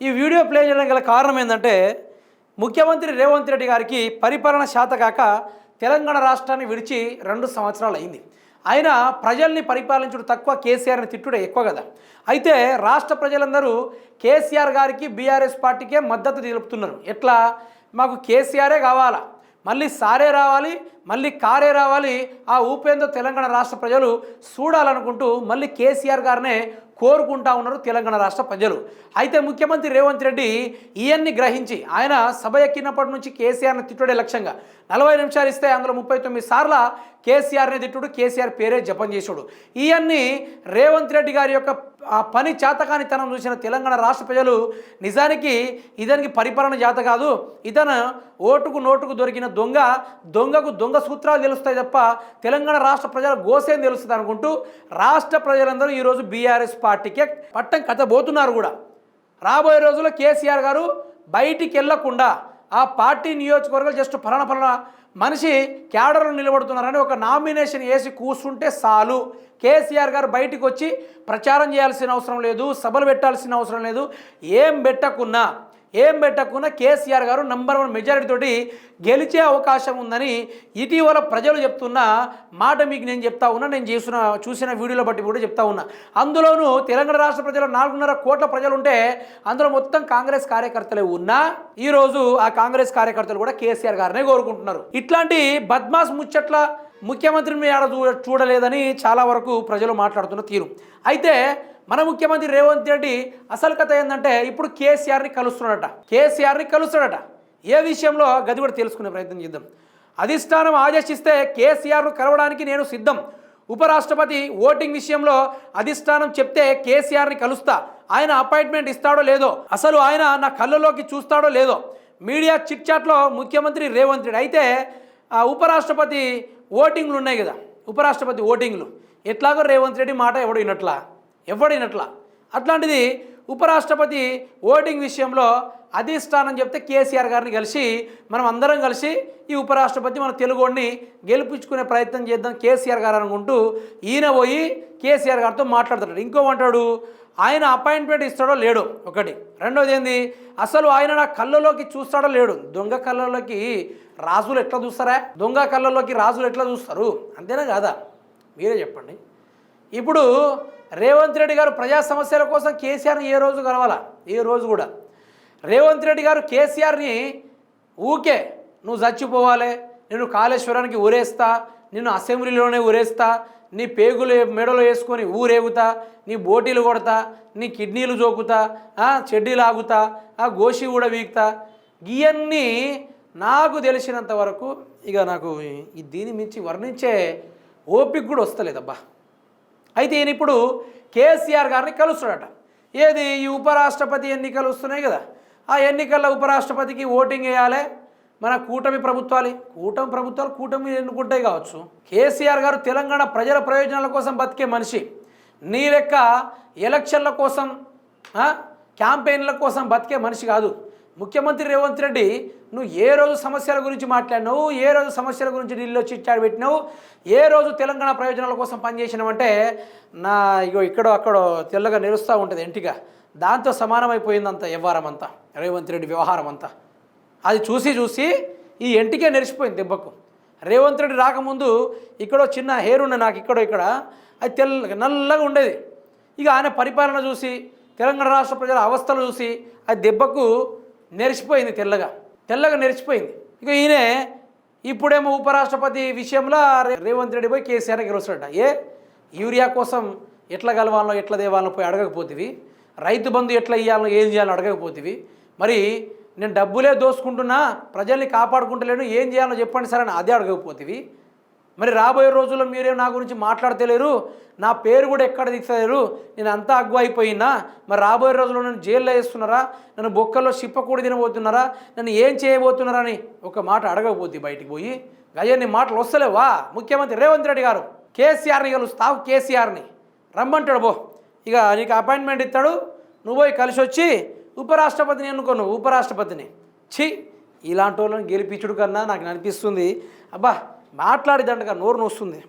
ఈ video play చేయడం గల కారణం ఏంటంటే ముఖ్యమంత్రి రేవంత్ రెడ్డి గారికి పరిపాలన శాత కాక తెలంగాణ రాష్ట్రాన్ని విడిచి రెండు సంవత్సరాలు అయింది. ఆయన ప్రజల్ని పరిపాలించడం తక్కువ కేసీఆర్ని తిట్టుడే ఎక్కువ కదా. అయితే రాష్ట్ర ప్రజలందరూ కేసీఆర్ గారికి బీఆర్ఎస్ పార్టీకే మద్దతు తెలుపుతున్నారు. ఎట్లా? మాకు కేసీఆరే కావాలా? మళ్ళీ సారే రావాలి మళ్ళీ కారే రావాలి ఆ ఊపేందో తెలంగాణ రాష్ట్ర ప్రజలు చూడాలనుకుంటూ మళ్ళీ కేసీఆర్ గారినే కోరుకుంటా ఉన్నారు తెలంగాణ రాష్ట్ర ప్రజలు. అయితే ముఖ్యమంత్రి రేవంత్ రెడ్డి ఈయన్ని గ్రహించి ఆయన సభ ఎక్కినప్పటి నుంచి కేసీఆర్ని తిట్టుడే లక్ష్యంగా. నలభై నిమిషాలు ఇస్తే అందులో ముప్పై తొమ్మిది సార్ల కేసీఆర్ని తిట్టుడు కేసీఆర్ పేరే జపం చేసుడు ఇవన్నీ రేవంత్ రెడ్డి గారి యొక్క ఆ పని చేతకానితనం చూసిన తెలంగాణ రాష్ట్ర ప్రజలు నిజానికి ఇతనికి పరిపాలన జాత కాదు. ఇతను ఓటుకు నోటుకు దొరికిన దొంగ దొంగకు దొంగ సూత్రాలు తెలుస్తాయి తప్ప తెలంగాణ రాష్ట్ర ప్రజల గోసేం తెలుస్తుంది అనుకుంటూ రాష్ట్ర ప్రజలందరూ ఈరోజు బీఆర్ఎస్ పార్టీకే పట్టం కట్టబోతున్నారు కూడా. రాబోయే రోజుల్లో కేసీఆర్ గారు బయటికి వెళ్ళకుండా ఆ పార్టీ నియోజకవర్గాలు జస్ట్ ఫలానా ఫలానా మనిషి క్యాడర్లో నిలబడుతున్నారని ఒక నామినేషన్ వేసి కూర్చుంటే చాలు. కేసీఆర్ గారు బయటకు వచ్చి ప్రచారం చేయాల్సిన అవసరం లేదు సభలు పెట్టాల్సిన అవసరం లేదు. ఏం పెట్టకున్నా ఏం పెట్టకుండా కేసీఆర్ గారు నంబర్ వన్ మెజారిటీ తోటి గెలిచే అవకాశం ఉందని ఇటీవల ప్రజలు చెప్తున్న మాట మీకు నేను చెప్తా ఉన్నా నేను చేసిన చూసిన వీడియోలో బట్టి కూడా చెప్తా ఉన్నా. అందులోనూ తెలంగాణ రాష్ట్ర ప్రజలు నాలుగున్నర కోట్ల ప్రజలు ఉంటే అందులో మొత్తం కాంగ్రెస్ కార్యకర్తలే ఉన్నా ఈరోజు ఆ కాంగ్రెస్ కార్యకర్తలు కూడా కేసీఆర్ గారినే కోరుకుంటున్నారు. ఇట్లాంటి బద్మాస్ ముచ్చట్ల ముఖ్యమంత్రిని ఆడ చూ చూడలేదని చాలా వరకు ప్రజలు మాట్లాడుతున్న తీరు. అయితే మన ముఖ్యమంత్రి రేవంత్ రెడ్డి అసలు కథ ఏంటంటే ఇప్పుడు కేసీఆర్ని కలుస్తున్నాడట. కేసీఆర్ని కలుస్తాడట ఏ విషయంలో గది కూడా తెలుసుకునే ప్రయత్నం చేద్దాం. అధిష్టానం ఆదేశిస్తే కేసీఆర్ను కలవడానికి నేను సిద్ధం. ఉపరాష్ట్రపతి ఓటింగ్ విషయంలో అధిష్టానం చెప్తే కేసీఆర్ని కలుస్తా. ఆయన అపాయింట్మెంట్ ఇస్తాడో లేదో అసలు ఆయన నా కళ్ళలోకి చూస్తాడో లేదో మీడియా చిట్ చాట్లో ముఖ్యమంత్రి రేవంత్ రెడ్డి. అయితే ఉపరాష్ట్రపతి ఓటింగ్లు ఉన్నాయి కదా ఉపరాష్ట్రపతి ఓటింగ్లు. ఎట్లాగో రేవంత్ రెడ్డి మాట ఎవడు వినట్లా? ఎవడు వినట్లా? అట్లాంటిది ఉపరాష్ట్రపతి ఓటింగ్ విషయంలో అధిష్టానం చెప్తే కేసీఆర్ గారిని కలిసి మనం అందరం కలిసి ఈ ఉపరాష్ట్రపతి మన తెలుగుని గెలిపించుకునే ప్రయత్నం చేద్దాం కేసీఆర్ గారు అనుకుంటూ ఈయన పోయి కేసీఆర్ గారితో మాట్లాడుతున్నాడు ఇంకోమంటాడు ఆయన అపాయింట్మెంట్ ఇస్తాడో లేడు ఒకటి. రెండోది ఏంది అసలు ఆయన నా కళ్ళలోకి చూస్తాడో లేడు. దొంగ కళ్ళలోకి రాజులు ఎట్లా చూస్తారా? దొంగ కళ్ళలోకి రాజులు ఎట్లా చూస్తారు? అంతేనా కాదా? మీరే చెప్పండి. ఇప్పుడు రేవంత్ రెడ్డి గారు ప్రజా సమస్యల కోసం కేసీఆర్ని ఏ రోజు కలవాలా? ఏ రోజు కూడా. రేవంత్ రెడ్డి గారు కేసీఆర్ని ఊకే నువ్వు చచ్చిపోవాలి నేను కాళేశ్వరానికి ఊరేస్తా నిన్ను అసెంబ్లీలోనే ఊరేస్తా నీ పేగులు మెడలో వేసుకొని ఊరేగుతా నీ బోటీలు కొడతా నీ కిడ్నీలు జోకుతా చెడ్డీలు ఆగుతా ఆ గోషి కూడా వీక్తా. ఇవన్నీ నాకు తెలిసినంత వరకు ఇక నాకు ఈ దీని మించి వర్ణించే ఓపిక కూడా వస్తలేదబ్బా. అయితే ఈయన ఇప్పుడు కేసీఆర్ గారిని కలుస్తాడట. ఏది? ఈ ఉపరాష్ట్రపతి ఎన్నికలు వస్తున్నాయి కదా. ఆ ఎన్నికల్లో ఉపరాష్ట్రపతికి ఓటింగ్ వేయాలి. మన కూటమి ప్రభుత్వాలు కూటమి ప్రభుత్వాలు కూటమి ఎన్నుకుంటాయి కావచ్చు. కేసీఆర్ గారు తెలంగాణ ప్రజల ప్రయోజనాల కోసం బతికే మనిషి. నీ లెక్క ఎలక్షన్ల కోసం క్యాంపెయిన్ల కోసం బతికే మనిషి కాదు. ముఖ్యమంత్రి రేవంత్ రెడ్డి నువ్వు ఏ రోజు సమస్యల గురించి మాట్లాడినావు ఏ రోజు సమస్యల గురించి ఢిల్లీలో చిట్టాడు పెట్టినావు ఏ రోజు తెలంగాణ ప్రయోజనాల కోసం పనిచేసినావంటే నా ఇగో ఇక్కడో అక్కడో తెల్లగా నిలుస్తూ ఉంటుంది ఇంటిగా దాంతో సమానమైపోయిందంతా వ్యవహారమంతా. రేవంత్ రెడ్డి వ్యవహారం అంతా అది చూసి చూసి ఈ ఎంటికే నెరిసిపోయింది దెబ్బకు. రేవంత్ రెడ్డి రాకముందు ఇక్కడో చిన్న హెయిర్ ఉన్న నాకు ఇక్కడో ఇక్కడ అది తెల్ల నల్లగా ఉండేది. ఇక ఆయన పరిపాలన చూసి తెలంగాణ రాష్ట్ర ప్రజల అవస్థలు చూసి అది దెబ్బకు నెరిసిపోయింది తెల్లగా. తెల్లగా నెరిసిపోయింది. ఇక ఈయనే ఇప్పుడేమో ఉపరాష్ట్రపతి విషయంలో రేవంత్ రెడ్డి పోయి కేసీఆర్ గెలుస్తాడట. ఏ? యూరియా కోసం ఎట్లా కలవాలో ఎట్లా దేవాలో పోయి అడగకపోతేవి. రైతు బంధు ఎట్లా ఇవ్వాలో ఏం చేయాలో అడగకపోతేవి. మరి నేను డబ్బులే దోసుకుంటున్నా ప్రజల్ని కాపాడుకుంటలేను ఏం చేయాలో చెప్పండి సరే అని అదే అడగకపోతేవి. మరి రాబోయే రోజుల్లో మీరేం నా గురించి మాట్లాడతలేరు నా పేరు కూడా ఎక్కడ తీస్తలేరు నేను అంతా అగ్గు అయిపోయినా మరి రాబోయే రోజుల్లో నన్ను జైల్లో వేస్తున్నారా నన్ను బొక్కల్లో చిప్పకూడి తినబోతున్నారా నన్ను ఏం చేయబోతున్నారా అని ఒక మాట అడగకపోతే బయటికి పోయి. గజన్ని మాటలు వస్తలేవా? ముఖ్యమంత్రి రేవంత్ రెడ్డి గారు కేసీఆర్ని కలుస్తావు కేసీఆర్ని. రమ్మంటాడు బో ఇక నీకు అపాయింట్మెంట్ ఇస్తాడు. నువ్వు పోయి కలిసి వచ్చి ఉపరాష్ట్రపతిని ఎన్నుకో నువ్వు ఉపరాష్ట్రపతిని. ఛీ ఇలాంటి వాళ్ళని గెలిపించుడు కన్నా నాకు అనిపిస్తుంది. అబ్బా మాట్లాడిదండగా నోరు నొస్తుంది.